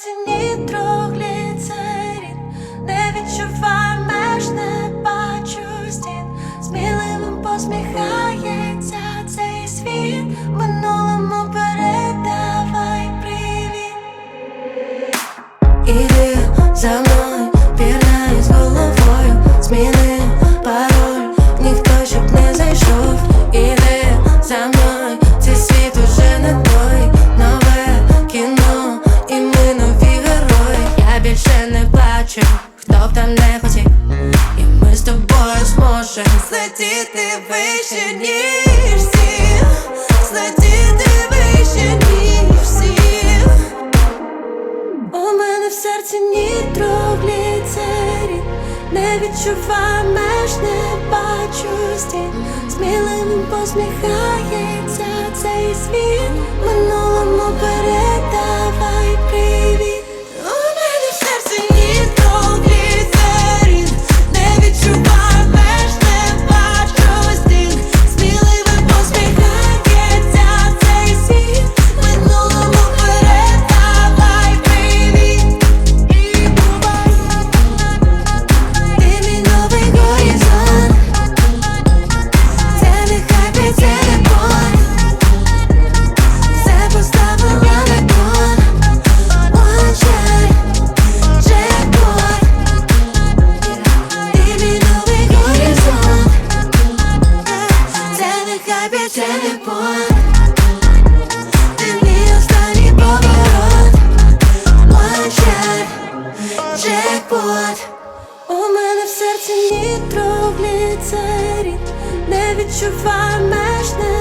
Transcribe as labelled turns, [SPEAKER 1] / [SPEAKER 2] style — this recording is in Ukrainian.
[SPEAKER 1] серці нітрогліцерин не хто б там не хотів. І ми з тобою зможемо злетіти вище, ніж всі Злетіти вище, ніж всі у мене в серці нітрогліцерин Не відчуваю меж, не бачу стін. Сміливим посміхається цей світ У мене в серці нітро, гліцерін, не відчуває меж не